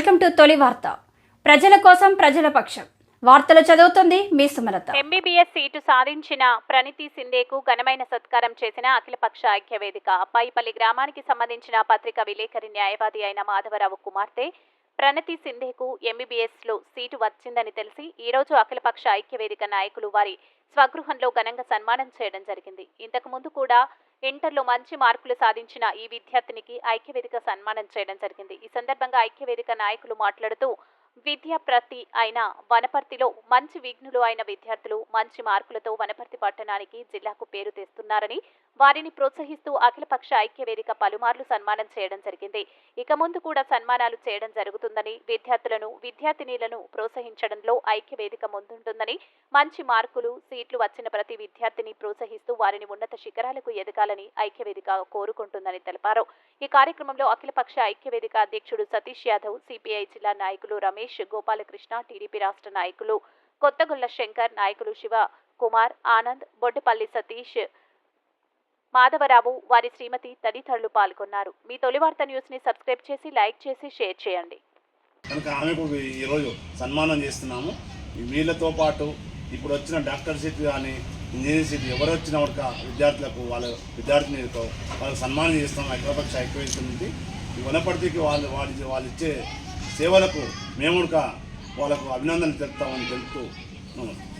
To తొలి వార్త. ప్రజల కోసం ప్రజల పక్షం. వార్తలు చదువుతుంది మీ సుమలత. ఎంబీబీఎస్ సీటు సాధించిన ప్రణితి సిందేకు ఘనమైన సత్కారం చేసిన అఖిలపక్ష ఐక్యవేదిక పైపల్లి గ్రామానికి సంబంధించిన పత్రిక విలేకరి న్యాయవాది అయిన మాధవరావు కుమార్తె ప్రణతి సింధేకు ఎంబీబీఎస్లో సీటు వచ్చిందని తెలిసి ఈ రోజు అఖిలపక్ష ఐక్యవేదిక నాయకులు వారి స్వగృహంలో ఘనంగా సన్మానం చేయడం జరిగింది. ఇంతకు ముందు కూడా ఇంటర్లో మంచి మార్కులు సాధించిన ఈ విద్యార్థినికి ఐక్యవేదిక సన్మానం చేయడం జరిగింది. ఈ సందర్భంగా ఐక్యవేదిక నాయకులు మాట్లాడుతూ విద్యా ప్రతి అయిన వనపర్తిలో మంచి విఘ్నులు అయిన విద్యార్థులు మంచి మార్కులతో వనపర్తి పట్టణానికి జిల్లాకు పేరు తెస్తున్నారని వారిని ప్రోత్సహిస్తూ అఖిలపక్ష ఐక్యవేదిక పలుమార్లు సన్మానం చేయడం జరిగింది. ఇక ముందు కూడా సన్మానాలు చేయడం జరుగుతుందని విద్యార్థులను విద్యార్థినీలను ప్రోత్సహించడంలో ఐక్యవేదిక ముందుంటుందని మంచి మార్కులు సీట్లు వచ్చిన ప్రతి విద్యార్థిని ప్రోత్సహిస్తూ వారిని ఉన్నత శిఖరాలకు ఎదగాలని ఐక్యవేదిక కోరుకుంటుందని తెలిపారు. ఈ కార్యక్రమంలో అఖిలపక్ష ఐక్యవేదిక అధ్యక్షుడు సతీష్ యాదవ్ సిపిఐ జిల్లా నాయకులు రమేష్ గోపాలకృష్ణ టీడీపీ రాష్ట్ర నాయకులు కొత్తగొల్ల శంకర్ నాయకులు శివ కుమార్ ఆనంద్ బొడ్డుపల్లి సతీష్ మాధవరావు వారి శ్రీమతి తదితరులు పాల్గొన్నారు. మీ తొలి వార్త న్యూస్ని సబ్స్క్రైబ్ చేసి లైక్ చేసి షేర్ చేయండి. కనుక ఆమెకు ఈరోజు సన్మానం చేస్తున్నాము. వీళ్ళతో పాటు ఇప్పుడు వచ్చిన డాక్టర్ సీట్ కానీ ఇంజనీర్ సీట్ ఎవరు వచ్చిన ఒక విద్యార్థులకు వాళ్ళ విద్యార్థినితో వాళ్ళకి సన్మానం చేస్తాం అఖిలపక్ష ఐక్యవేదిక వనపర్తికి వాళ్ళు వాళ్ళు వాళ్ళు ఇచ్చే సేవలకు మేము కూడా వాళ్ళకు అభినందనలు తెలుపుతామని తెలుపుతూ నమస్తే